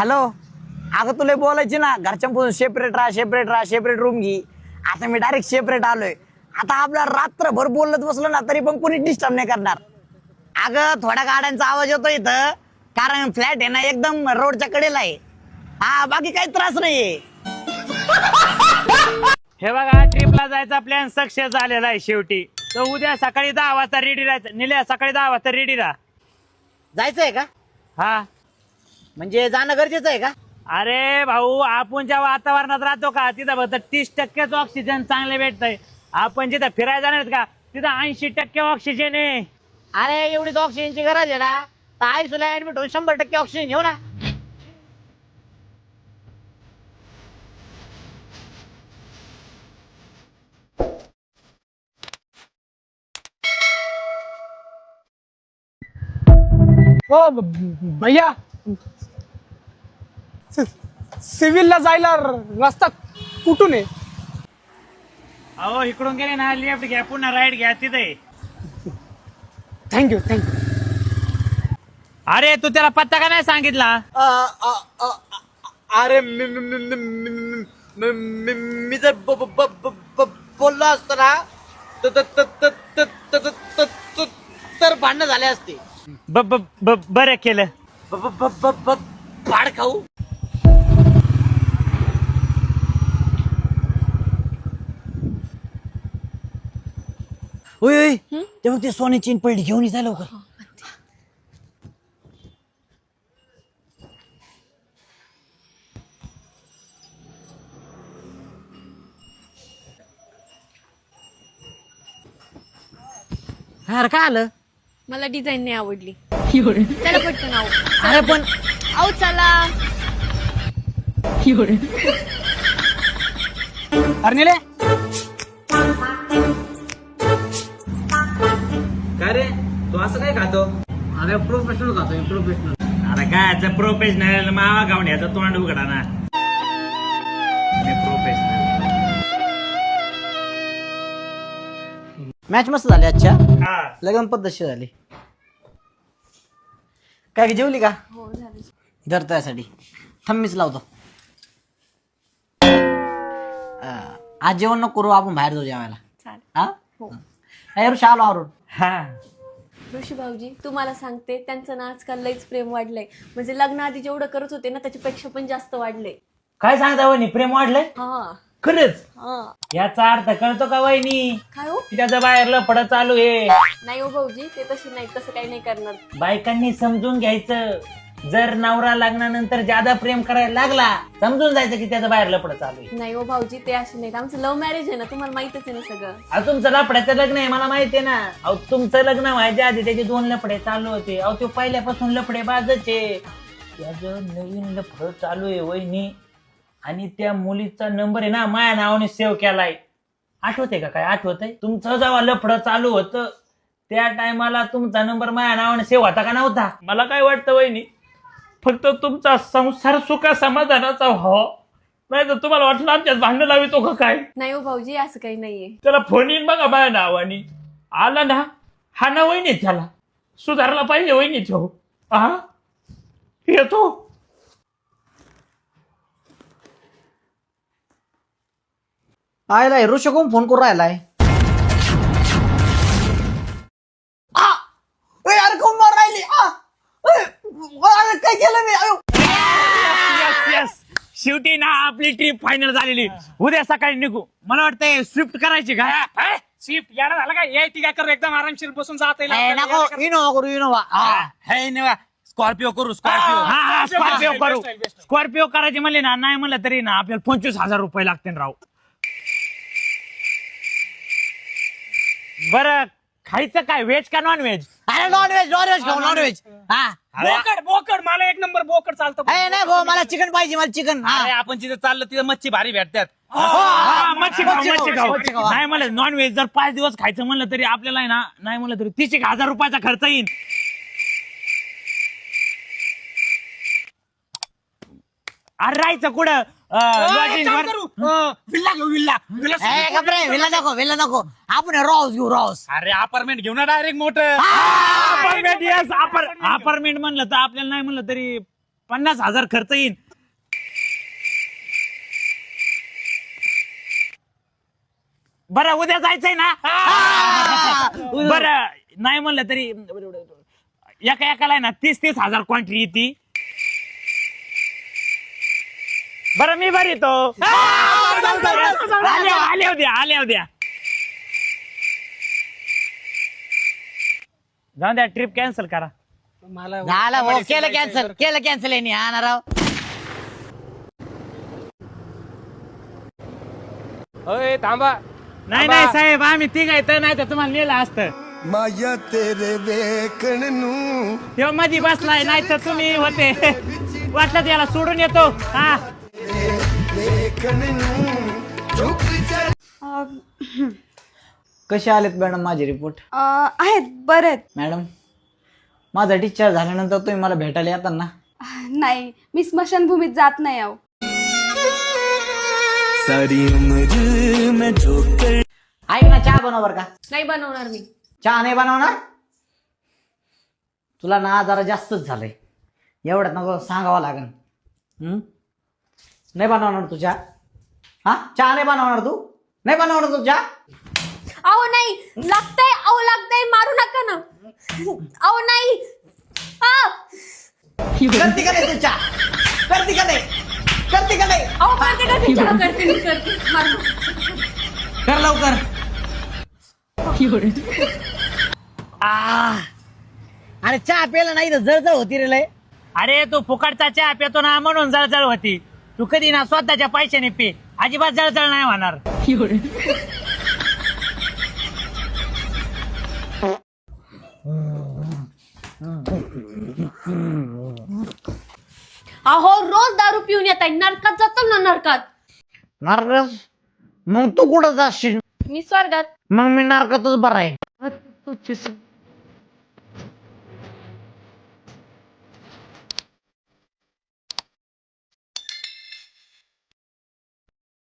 Hello? अगं तुला बोलायची ना घरच्यांपासून सेपरेट राहा सेपरेट राहा सेपरेट रूम घे. आता मी डायरेक्ट सेपरेट आलोय. आता आपला रात्रभर बोलत बसलो ना तरी पण कोणी डिस्टर्ब नाही करणार. अगं थोड्या गाड्यांचा आवाज येतो इथं. कारण फ्लॅट आहे ना एकदम रोडच्या कडेला आहे. हा बाकी काही त्रास नाहीये. हे बघा ट्रिपला जायचा प्लॅन सक्सेस झालेला आहे शेवटी. तर उद्या सकाळी दहा वाजता रेडी राहायचं. निल्या सकाळी दहा वाजता रेडी राहा. जायचंय का? हा. म्हणजे जाणं गरजेचं आहे का? अरे भाऊ आपण ज्या वातावरणात राहतो का? तिथं फक्त तीस टक्केच ऑक्सिजन चांगले भेटतंय. आपण जिथं फिरायला जाणार आहेत का? तिथं ऐंशी टक्के ऑक्सिजन आहे. अरे एवढीच ऑक्सिजनची गरज आहे ना? तर आई तुला ऍडमिट होऊन शंभर टक्के ऑक्सिजन घेऊ ना. हो ब- भैया सिव्हिलला जायला रस्ता कुठून आहे? अहो इकडून गेले ना लेफ्ट घ्या पुन्हा राईट घ्या तिथे. थँक्यू थँक्यू अरे तू त्याला पत्ता का नाही सांगितला? अरे मी मी- मी- मी- मी- मी- मी- मी जर ब- ब- ब- ब- ब- बोललो असतो ना तर तर- तर- तर- तर- तर- तर- तर- तर भांडणं झाले असते. ब ब- ब- बरं केलं. भाड खाऊ. होय होय तेव्हा ते सोने चेन पडली घेऊन जा लवकर. अरे काय आलं? मला डिझाईन नाही आवडली. चला पटकन आहो. अरे पण आहो चला. अरे निले. काय रे? तू असं काय खातो? अरे प्रोफेशनल खातोय प्रोफेशनल अरे काय प्रोफेशनल मावा गावून याचा तोंड उघडा ना. प्रोफेशनल मॅच मस्त झाली आजच्या. हा. लग्न पद्धतशीर झाली. काय की जेवली का? हो झालं. धर त्यासाठी थम्मीच लावतो. अं, आज जेवण नको करू आपण बाहेर जाऊ जेवायला. चालेल. हा? हो. ऋषी आलो आवरून. हा. ऋषी भाऊजी तुम्हाला सांगते त्यांचं ना आजकाल लईच प्रेम वाढलंय. म्हणजे लग्न आधी जेवढं करत होते ना त्याच्यापेक्षा पण जास्त वाढलंय. काय सांगता वहिनी प्रेम वाढलंय? हा. खरंच? हा. याचा अर्थ कळतो का वहिनी? काय हो? त्याचं बाहेर लफड चालू आहे. नाही हो भाऊजी ते तसे नाही तसं काही नाही करणार. बायकांनी समजून घ्यायचं. जर नवरा लग्नानंतर ज्यादा प्रेम करायला लागला समजून जायचं की त्याचं बाहेर लफड चालू आहे. नाही हो भाऊजी ते असे नाहीत. आमचं लव्ह मॅरेज आहे ना तुम्हाला माहितच आहे ना सगळं. अहो तुमचं लफड्याचं लग्न आहे मला माहिती आहे ना. अहो तुमचं लग्न व्हायच्या आधी त्याचे दोन लफडे चालू होते. अहो तो पहिल्यापासून लफडे बाजचे त्याचं नवीन लफड चालू आहे वहिनी. आणि त्या मुलीचा नंबर आहे ना माझ्या नावाने सेव्ह केलाय. आठवते का काय? आठवतंय? तुमचं जेव्हा लफडं चालू होतं त्या टायमाला तुमचा नंबर माझ्या नावाने सेव्ह होता का नव्हता? मला काय वाटतं वहिनी फक्त तुमचा संसार सुखा समाधानाचा हो. नाही तर तुम्हाला वाटलं आमच्यात भांडण लावितो का काय? नाही हो भाऊजी असं काही नाहीये. त्याला फोन येईन बघा माझ्या नावाने. आला ना हा ना वहिनी त्याला सुधारला पाहिजे वहिनी तो हा? येतो. आयलाय ऋषी कोण फोन करून राहिलाय? अरे कोण मार राहिली? अरे काय केलं मी? अयो. यस यस शेवटी ना आपली ट्रिप फायनल झालेली. उद्या सकाळी निघू. मला वाटतंय स्विफ्ट करायची का? स्विफ्ट यायला झाला का? ये ती काय करू? एकदम आरामशीर बसून जाता. नको इनोवा करू इनोवा. हा. स्कॉर्पिओ करू स्कॉर्पिओ हा, स्कॉर्पिओ करू. स्कॉर्पिओ करायची म्हणले ना नाही म्हणलं तरी ना आपल्याला पंचवीस हजार रुपये लागतील राव. बर खायचं काय? व्हेज का नॉन व्हेज अरे नॉन व्हेज नॉन व्हेज खाऊ नॉन व्हेज हा बोकड बोकड. मला एक नंबर बोकड चालतं. ए, नाही भाऊ मला चिकन पाहिजे मला चिकन. अरे आपण जिथे चाललो तिथे मच्छी भारी भेटतात. हा, मच्छी खाऊ मच्छी मच्छी खाऊ, खाऊ. मच्छी खाऊ. नाही म्हणलं नॉन व्हेज जर पाच दिवस खायचं म्हणलं तरी आपल्याला आहे ना नाही म्हणलं तरी तीस एक हजार रुपयाचा खर्च येईल अरे राहायचं कुठं? लॉजिंग विल्ला घेऊ विल्ला. विला नको विला नको. आपण रॉस घेऊ रॉस अरे अपार्टमेंट घेऊ ना डायरेक्ट मोठं. अपार्टमेंट येस अपार्टमेंट म्हणलं तर आपल्याला नाही म्हणलं तरी पन्नास हजार खर्च येईल बरं उद्या जायचंय ना? बरं नाही म्हणलं तरी एका एकाला आहे ना तीस तीस हजार क्वांटिटी येते. बरं मी बरी तो. आले आले द्या आले द्या. जाऊन द्या ट्रिप कॅन्सल करा. मला झाला हो केलं कॅन्सल केलं कॅन्सल आहे हा ना राव. थांबा. नाही नाही साहेब आम्ही तिघ येत नाही तर तुम्हाला लिहिलं असतं. माझ्या तेरे नू मधी बसलाय नाही तर तुम्ही होते. वाटलं याला सोडून येतो. हा. ਵੇਖਣ ਨੂੰ ਝੁਕ ਜਾ कसे आलेत मॅडम माझे रिपोर्ट आहेत बरे आहेत मॅडम माझा डिस्चार्ज झाल्यानंतर तुम्ही मला भेटायला येतात ना नाही मी स्मशानभूमीत जात नाही आहो ਸਾਰੀ ਉਮਰ ਮੈਂ ਠੋਕਰ ऐक ना चहा बनव बरं का नाही बनवणार मी चहा नाही बनवणार तुला ना जरा जास्तच झालंय एवढ्यात नको सांगावं लागन हम्म? नाही बनवणार तू चहा हा? चहा नाही बनवणार तू? नाही बनवणार तू चहा? अहो नाही. लागतंय अहो लागतंय. मारू नका ना. अहो नाही. आ! करते का नाही तू चहा? करते का नाही? करते का नाही? अहो करते करते चहा करते मी करते. मारू नका. कर लवकर. आ. अरे चहा प्यायला नाही तर जळजळ होती रे लय. अरे तू फुकटचा चहा पितो ना म्हणून जळजळ होती. तू कधी ना स्वतःच्या पैशाने पे. अजिबात जळजळ नाही होणार. अहो रोज दारू पिऊन येत आहे नरकात जातो ना नरकात. नारकस मग तू कुठं जाशील? मी स्वर्गात. मग मी नारकातच बरा आहे.